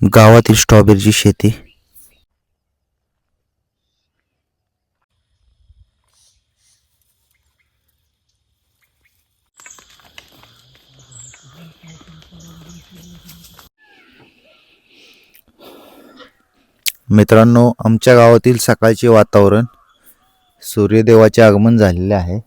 गावातील स्ट्रॉबेरीची शेती. मित्रांनो आमच्या गावातील सकाळचे वातावरण सूर्यदेवाचे आगमन झालेले आहे.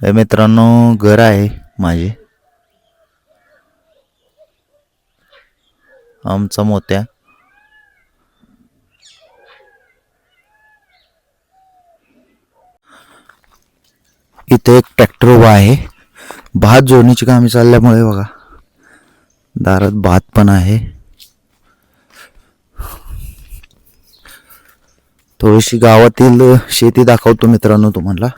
हे मित्रांनो घर आहे माझे. आमचा मोत्या. इथे एक ट्रॅक्टर उभा आहे. भात जोडणीची कामे चालल्यामुळे बघा दारात भात पण आहे. थोडीशी गावातील शेती दाखवतो मित्रांनो तुम्हाला.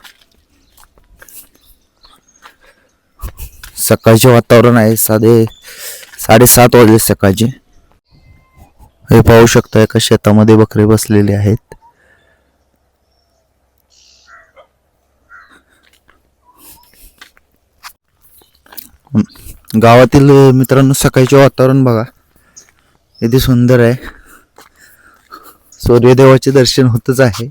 सकाळचे वातावरण आहे साधे साडेसात वाजले सकाळचे. हे पाहू शकता एका शेतामध्ये बकरे बसलेले आहेत. गावातील मित्रांनो सकाळचे वातावरण बघा. किती सुंदर आहे. सूर्यदेवाचे दर्शन होतच आहे.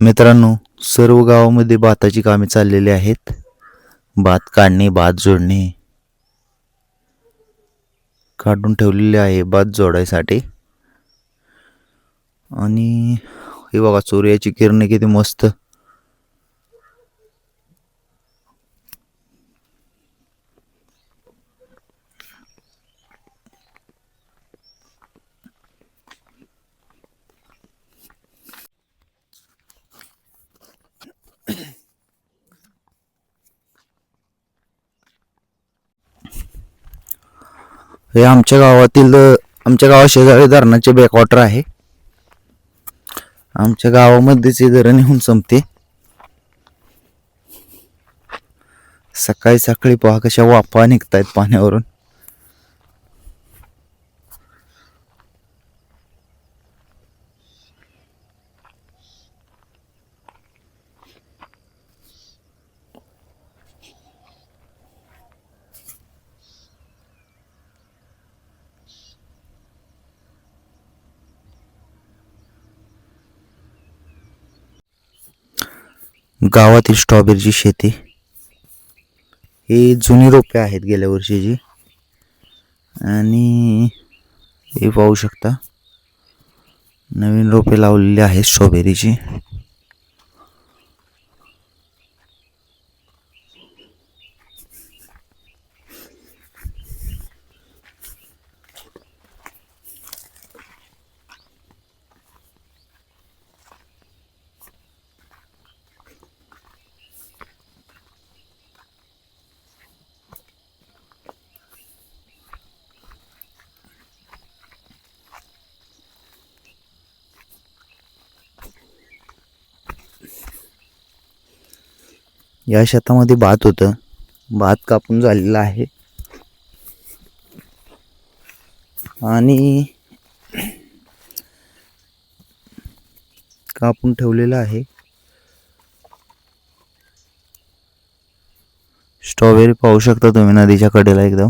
मित्रांनो सर्व गावामध्ये भाताची कामे चाललेली आहेत. भात काढणे भात जोडणे. काढून ठेवलेले आहे भात जोडायसाठी. आणि हे बघा सूर्याची किरणे किती मस्त. हे आमच्या गावातील आमच्या गावा शेजारी धरणाचे बॅकवॉटर आहे. आमच्या गावामध्येच हे धरण येऊन संपते. सकाळी सकाळी पहा कशा वाफा निघतायत पाण्यावरून. गावातील स्ट्रॉबेरीची शेती. ही जुनी रोपे आहेत गेल्या वर्षीची. आणि हे पाहू शकता नवीन रोपे लावलेली आहेत स्ट्रॉबेरीची. या शेतामध्ये भात होतं. भात कापून झालेला आहे. आणि कापून ठेवलेलं आहे. स्ट्रॉबेरी पाहू शकता तुम्ही नदीच्या कडेला एकदम.